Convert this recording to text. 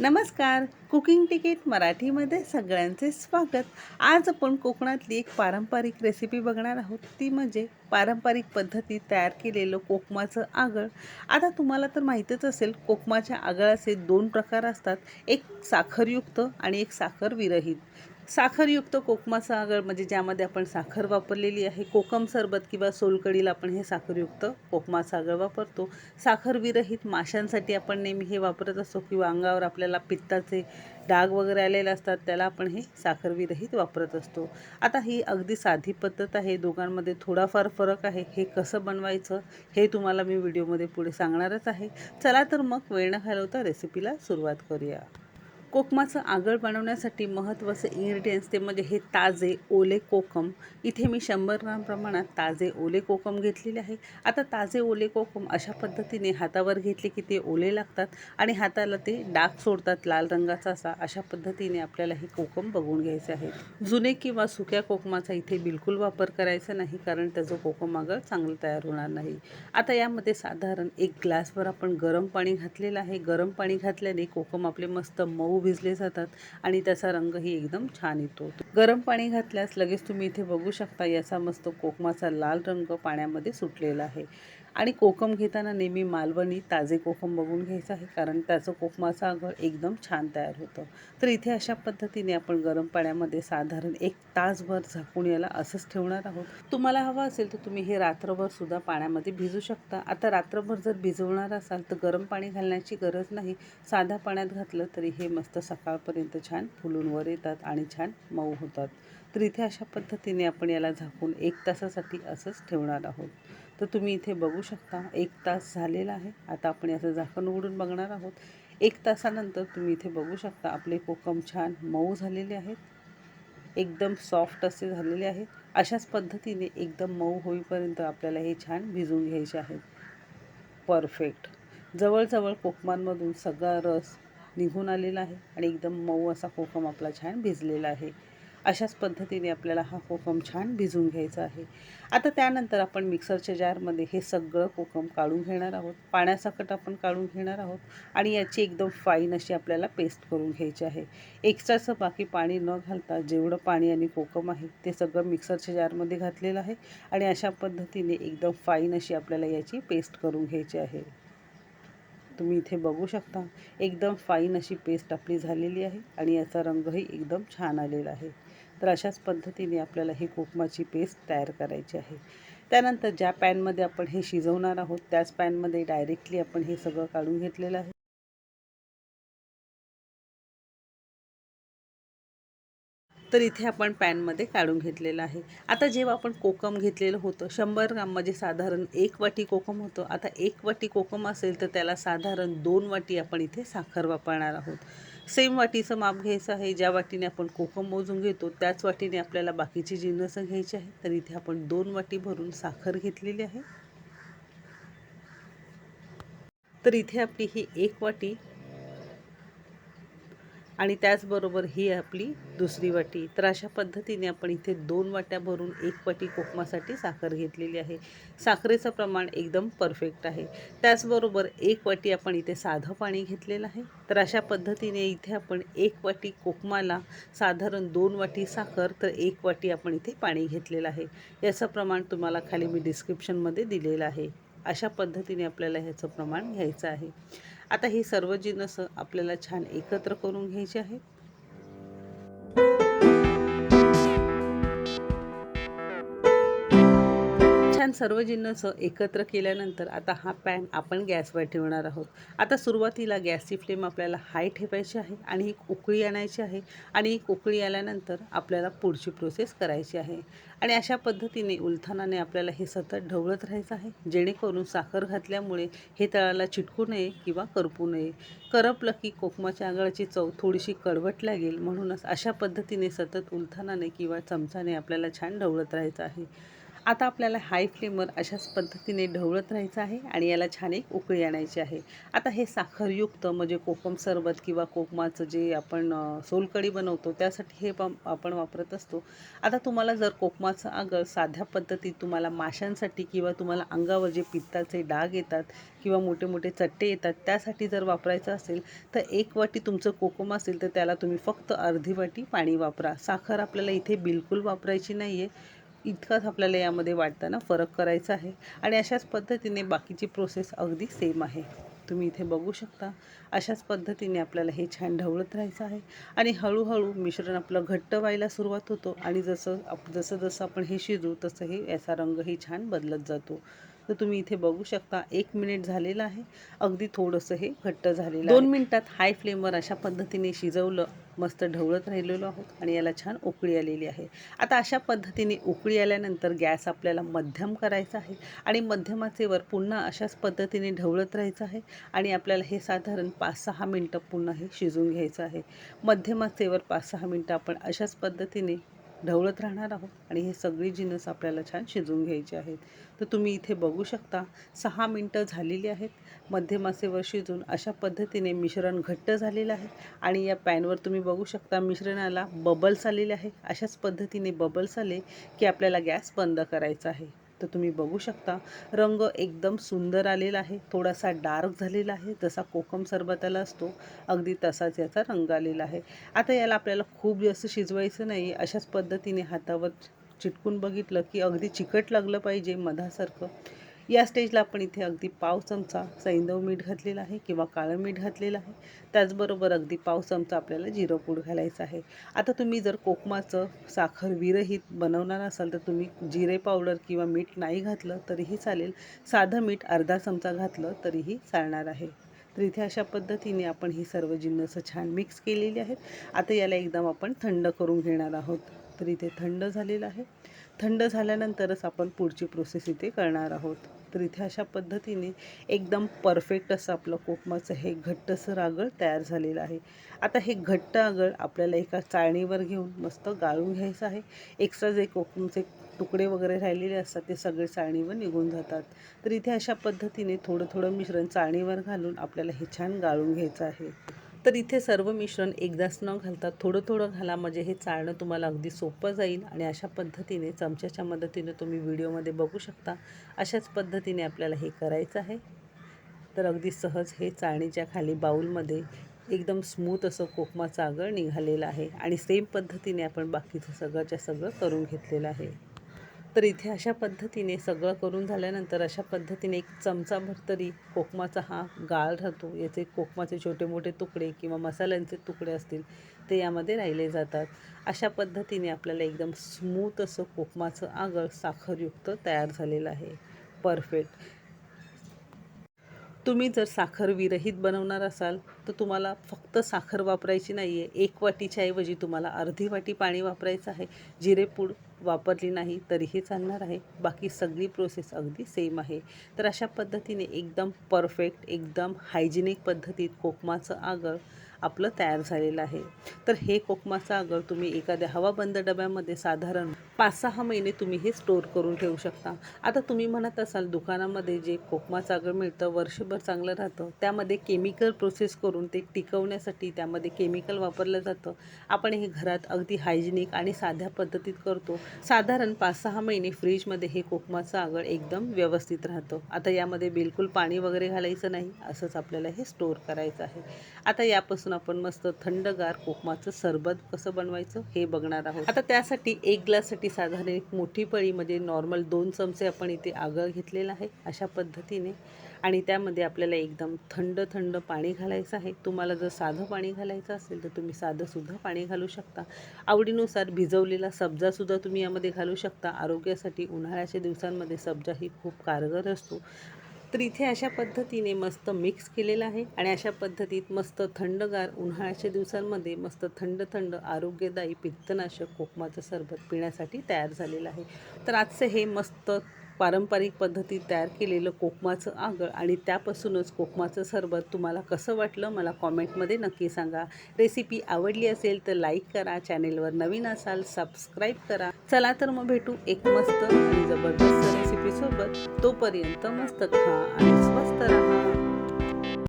नमस्कार. Cooking ticket मराठीमध्ये सगळ्यांचे स्वागत. आज आपण कोकणातली एक पारंपरिक रेसिपी बघणार आहोत. ती म्हणजे पारंपरिक पद्धतीत तयार केलेलं कोकमाचं आगळ. आता तुम्हाला तर माहीतच असेल कोकमाच्या आगळाचे दोन प्रकार असतात. एक साखरयुक्त आणि एक साखर विरहित साखरयुक्त कोकमाचं आगळ म्हणजे ज्यामध्ये आपण साखर वापरलेली आहे कोकम सरबत किंवा सोलकडीला आपण हे साखरयुक्त कोकमाचं आगळ वापरतो. साखर विरहित माशांसाठी आपण नेहमी हे वापरत असतो किंवा अंगावर आपल्याला पित्ताचे डाग वगैरे आलेले असतात त्याला आपण हे साखरविरहित वापरत असतो. आता ही अगदी साधी पद्धत आहे दोघांमध्ये थोडाफार फरक आहे. हे कसं बनवायचं हे तुम्हाला मी व्हिडिओमध्ये पुढे सांगणारच आहे. चला तर मग वेळ न घालवता रेसिपीला सुरुवात करूया. कोकमाचं आगळ बनवण्यासाठी महत्त्वाचे इन्ग्रेडियंट्स ते म्हणजे हे ताजे ओले कोकम. इथे मी शंभर ग्राम प्रमाणात ताजे ओले कोकम घेतलेले आहे. आता ताजे ओले कोकम अशा पद्धतीने हातावर घेतले की ते ओले लागतात आणि हाताला ते डाग सोडतात लाल रंगाचा असा. अशा पद्धतीने आपल्याला हे कोकम बघून घ्यायचे आहे जुने किंवा सुक्या कोकमाचा इथे बिलकुल वापर करायचा नाही कारण त्याचं कोकम आगळ चांगलं तयार होणार नाही. आता यामध्ये साधारण एक ग्लासभर आपण गरम पाणी घातलेलं आहे. गरम पाणी घातल्याने कोकम आपले मस्त मऊ भिजले जातात आणि त्याचा रंगही एकदम छान येतो. गरम पाणी घातल्यास लगेच तुम्ही इथे बघू शकता याचा मस्त कोकमाचा लाल रंग पाण्यामध्ये सुटलेला आहे. आणि कोकम घेताना नेहमी मालवणी ताजे कोकम बघून घ्यायचं आहे कारण त्याचं कोकमाचं आगळ एकदम छान तयार होतं. तर इथे अशा पद्धतीने आपण गरम पाण्यामध्ये साधारण एक तासभर झाकून याला असंच ठेवणार आहोत. तुम्हाला हवं असेल तर तुम्ही हे रात्रभर सुद्धा पाण्यामध्ये भिजू शकता. आता रात्रभर जर भिजवणार असाल तर गरम पाणी घालण्याची गरज नाही. साध्या पाण्यात घातलं तरी हे मस्त सकाळपर्यंत छान फुलून वर येतात आणि छान मऊ होतात. तर इथे अशा पद्धतीने आपण याला झाकून एक तासासाठी असंच ठेवणार आहोत. तर तुम्ही इथे बघू शकता एक तास झालेला आहे. आता आपण याचं झाकण उघडून बघणार आहोत. एक तासानंतर तुम्ही इथे बघू शकता आपले कोकम छान मऊ झालेले आहेत. एकदम सॉफ्ट असे झालेले आहेत. अशाच पद्धतीने एकदम मऊ होईपर्यंत आपल्याला हे छान भिजवून घ्यायचे आहेत. परफेक्ट जवळजवळ कोकमांमधून सगळा रस निघून आलेला आहे आणि एकदम मऊ असा कोकम आपला छान भिजलेला आहे. अशाच पद्धतीने आपल्याला हा कोकम छान भिजून घ्यायचा आहे. आता त्यानंतर आपण मिक्सरच्या जारमध्ये हे सगळं कोकम काढून घेणार आहोत. पाण्यासकट आपण काढून घेणार आहोत आणि याची एकदम फाईन अशी आपल्याला पेस्ट करून घ्यायची आहे. एक्स्ट्राचं बाकी पाणी न घालता जेवढं पाणी आणि कोकम आहे ते सगळं मिक्सरच्या जारमध्ये घातलेलं आहे आणि अशा पद्धतीने एकदम फाईन अशी आपल्याला याची पेस्ट करून घ्यायची आहे. तुम्ही इथे बघू शकता एकदम फाईन अशी पेस्ट आपली झालेली आहे आणि याचा रंगही एकदम छान आलेला आहे. तर अशाच पद्धतीने आपल्याला ही कोकमाची पेस्ट तयार करायची आहे. त्यानंतर ज्या पॅनमध्ये आपण हे शिजवणार आहोत त्याच पॅनमध्ये डायरेक्टली आपण हे सगळं काढून घेतलेलं आहे. तर इथे आपण पॅनमध्ये काढून घेतलेलं आहे. आता जेव्हा आपण कोकम घेतलेलं होतं शंभर ग्राम म्हणजे साधारण एक वाटी कोकम होतं. आता एक वाटी कोकम असेल तर त्याला साधारण दोन वाटी आपण इथे साखर वापरणार आहोत. सेम वाटीचं माप घ्यायचं आहे. ज्या वाटीने आपण कोकम मोजून घेतो त्याच वाटीने आपल्याला बाकीची जिन्नसं घ्यायची आहे. तर इथे आपण दोन वाटी भरून साखर घेतलेली आहे. तर इथे आपली ही एक वाटी आणि त्याचबरोबर ही आपली दुसरी वाटी. तर अशा पद्धतीने आपण इथे दोन वाट्या भरून एक वाटी कोकमासाठी साखर घेतलेली आहे. साखरेचं प्रमाण एकदम परफेक्ट आहे. त्याचबरोबर एक वाटी आपण इथे साधं पाणी घेतलेलं आहे. तर अशा पद्धतीने इथे आपण एक वाटी कोकमाला साधारण दोन वाटी साखर तर एक वाटी आपण इथे पाणी घेतलेलं आहे. याचं प्रमाण तुम्हाला खाली मी डिस्क्रिप्शनमध्ये दिलेलं आहे. अशा पद्धतीने आपल्याला ह्याचं प्रमाण घ्यायचं आहे. आता ही सर्व जिनसं आपल्याला छान एकत्र करून घ्यायची आहेत छान सर्व जिन्नस एकत्र केल्यानंतर आता हा पॅन आपण गॅसवर ठेवणार आहोत. आता सुरुवातीला गॅसची फ्लेम आपल्याला हाय ठेवायची आहे आणि एक उकळी आणायची आहे आणि एक उकळी आल्यानंतर आपल्याला पुढची प्रोसेस करायची आहे. आणि अशा पद्धतीने उलथानाने आपल्याला हे सतत ढवळत राहायचं आहे. जेणेकरून साखर घातल्यामुळे हे तळाला चिटकू नये किंवा करपू नये. करपलं की कोकमाच्या आंगळाची चव थोडीशी कडवट लागेल. म्हणूनच अशा पद्धतीने सतत उलथानाने किंवा चमचाने आपल्याला छान ढवळत राहायचं आहे. आता आपल्याला हाय फ्लेमवर अशाच पद्धतीने ढवळत राहायचं आहे आणि याला छान एक उकळी आणायची आहे. आता हे साखरयुक्त म्हणजे कोकम सरबत किंवा कोकमाचं जे आपण सोलकडी सोलकढी बनवतो त्यासाठी हे आपण वापरत असतो. आता तुम्हाला जर कोकमाचं आगळ साध्या पद्धतीत तुम्हाला माशांसाठी किंवा तुम्हाला अंगावर जे पित्ताचे डाग येतात किंवा मोठे मोठे चट्टे येतात त्यासाठी जर वापरायचं असेल तर एक वाटी तुमचं कोकम असेल तर त्याला तुम्ही फक्त अर्धी वाटी पाणी वापरा. साखर आपल्याला इथे बिलकुल वापरायची नाही आहे इतकाच आपल्याला यामध्ये वाटताना फरक करायचा आहे. आणि अशाच पद्धतीने बाकीची प्रोसेस अगदी सेम आहे. तुम्ही इथे बघू शकता. अशाच पद्धतीने आपल्याला हे छान ढवळत राहायचं आहे. आणि हळूहळू मिश्रण आपलं घट्ट व्हायला सुरुवात होतो. आणि जसं आप जसं जसं आपण हे शिजू तसं हे याचा रंगही छान बदलत जातो. तर तुम्ही इथे बघू शकता एक मिनिट झालेलं आहे. अगदी थोडंसं हे घट्ट झालेलं दोन मिनिटात हाय फ्लेमवर अशा पद्धतीने शिजवलं मस्त ढवळत राहिलेलो आहोत आणि याला छान उकळी आलेली आहे. आता अशा पद्धतीने उकळी आल्यानंतर गॅस आपल्याला मध्यम करायचा आहे आणि मध्यमाचेवर पुन्हा अशाच पद्धतीने ढवळत राहायचं आहे आणि आपल्याला हे साधारण पाच सहा मिनटं पुन्हा हे शिजवून घ्यायचं आहे. मध्यमाचेवर पाच सहा मिनटं आपण अशाच पद्धतीने ढवळत राहणार आहोत आणि हे सगळी जिनस आपल्याला छान शिजवून घ्यायचे आहेत. तर तुम्ही इथे बघू शकता सहा मिनटं झालेली आहेत. मध्यमासेवर शिजून अशा पद्धतीने मिश्रण घट्ट झालेलं आहे आणि या पॅनवर तुम्ही बघू शकता मिश्रणाला बबल्स आलेले आहे अशाच पद्धतीने बबल्स आले की आपल्याला गॅस बंद करायचा आहे. तर तुम्ही बघू शकता. रंग एकदम सुंदर आलेला आहे. थोडासा डार्क झालेला आहे. जसा कोकम सरबताला असतो अगदी तसाच याचा रंग आलेला आहे. आता याला आपल्याला खूप जास्त शिजवायचं नाही अशाच पद्धतीने हातावर चिटकून बघितलं की अगदी चिकट लागलं पाहिजे मधासारखं. या स्टेजला आपण इथे अगदी पाव चमचा सैंदव मीठ घातलेलं आहे किंवा काळं मीठ घातलेलं आहे. त्याचबरोबर अगदी पाव चमचा आपल्याला जिरं पूड घालायचं आहे. आता तुम्ही जर कोकमाचं साखर विरहित बनवणार असाल तर तुम्ही जिरे पावडर किंवा मीठ नाही घातलं तरीही चालेल. साधं मीठ अर्धा चमचा घातलं तरीही चालणार आहे. तर इथे अशा पद्धतीने आपण ही सर्व जिन्नसं छान मिक्स केलेली आहेत. आता याला एकदम आपण थंड करून घेणार आहोत. तर इथे थंड झालेलं आहे. थंड झाल्यानंतरच आपण पुढची प्रोसेस इथे करणार आहोत. तर इथे अशा पद्धतीने एकदम परफेक्ट असं आपलं कोकमाचं हे घट्टसर आगळ तयार झालेलं आहे. आता हे घट्ट आगळ आपल्याला एका चाळणीवर घेऊन मस्त गाळून घ्यायचं आहे. एक्स्ट्रा जे कोकमचे तुकडे वगैरे राहिलेले असतात ते सगळे चाळणीवर निघून जातात. तर इथे अशा पद्धतीने थोडं थोडं मिश्रण चाळणीवर घालून आपल्याला हे छान गाळून घ्यायचं आहे. तर इथे सर्व मिश्रण एकदाच न घालता थोडं थोडं घाला म्हणजे हे चाळणं तुम्हाला अगदी सोपं जाईल आणि अशा पद्धतीने चमच्याच्या मदतीने तुम्ही व्हिडिओमध्ये बघू शकता. अशाच पद्धतीने आपल्याला हे करायचं आहे. तर अगदी सहज हे चाळणीच्या खाली बाऊलमध्ये एकदम स्मूथ असं कोकमाचं आगळ निघालेलं आहे आणि सेम पद्धतीने आपण बाकीचं सगळंच्या सगळं करून घेतलेलं आहे. तर इथे अशा पद्धतीने सगळं करून झाल्यानंतर अशा पद्धतीने एक चमचाभर तरी कोकमाचा हा गाळ राहतो. याचे कोकमाचे छोटे मोठे तुकडे किंवा मसाल्यांचे तुकडे असतील ते यामध्ये राहिले जातात. अशा पद्धतीने आपल्याला एकदम स्मूथ असं कोकमाचं आगळ साखरयुक्त तयार झालेलं आहे. परफेक्ट. तुम्ही जर साखर विरहित बनवणार असाल तर तुम्हाला फक्त साखर वापरायची नाही आहे एक वाटीच्या ऐवजी तुम्हाला अर्धी वाटी पाणी वापरायचं आहे. जिरेपूड वापरली नाही तरीही चालणार आहे. बाकी सगळी प्रोसेस अगदी सेम आहे. तर अशा पद्धतीने एकदम परफेक्ट एकदम हायजिनिक पद्धतीत कोकमाचं आगळ आपलं तयार झालेलं आहे. तर हे कोकमाचं आगळ तुम्ही एखाद्या हवाबंद डब्यामध्ये साधारण पाच सहा महिने तुम्ही हे स्टोअर करून ठेवू शकता. आता तुम्ही म्हणत असाल दुकानामध्ये जे कोकमाचं आगळ मिळतं वर्षभर चांगलं राहतं त्यामध्ये केमिकल प्रोसेस करून ते टिकवण्यासाठी त्यामध्ये केमिकल वापरलं जातं. आपण हे घरात अगदी हायजिनिक आणि साध्या पद्धतीत करतो. साधारण पाच सहा महिने फ्रीजमध्ये हे कोकमाचं आगळ एकदम व्यवस्थित राहतं. आता यामध्ये बिलकुल पाणी वगैरे घालायचं नाही असंच आपल्याला हे स्टोअर करायचं आहे. आता यापासून आपण मस्त थंडगार कोकमाचं सरबत कसं बनवायचं हे बघणार आहोत. आता त्यासाठी एक ग्लाससाठी साधारण एक मोठी पळी म्हणजे नॉर्मल दोन चमचे आपण इथे आगळ घेतलेलं आहे अशा पद्धतीने. आणि त्यामध्ये आपल्याला एकदम थंड थंड पाणी घालायचं आहे. तुम्हाला जर साधं पाणी घालायचं असेल तर तुम्ही साधंसुद्धा पाणी घालू शकता. आवडीनुसार भिजवलेला सब्जासुद्धा तुम्ही यामध्ये घालू शकता. आरोग्यासाठी उन्हाळ्याच्या दिवसांमध्ये सब्जा ही खूप कारगर असतो. तर इथे अशा पद्धतीने मस्त मिक्स केलेलं आहे आणि अशा पद्धतीत मस्त थंडगार उन्हाळ्याच्या दिवसांमध्ये मस्त थंड थंड आरोग्यदायी पित्तनाशक कोकमाचं सरबत पिण्यासाठी तयार झालेलं आहे. तर आजचं हे मस्त पारंपरिक पद्धतीत तयार केलेलं कोकमाचं आगळ आणि त्यापासूनच कोकमाचं सरबत तुम्हाला कसं वाटलं मला कॉमेंटमध्ये नक्की सांगा. रेसिपी आवडली असेल तर लाईक करा चॅनेलवर नवीन असाल सबस्क्राईब करा. चला तर मग भेटू एक मस्त आणि जबरदस्त रेसिपीसोबत तोपर्यंत मस्त खा आणि स्वस्त राहा.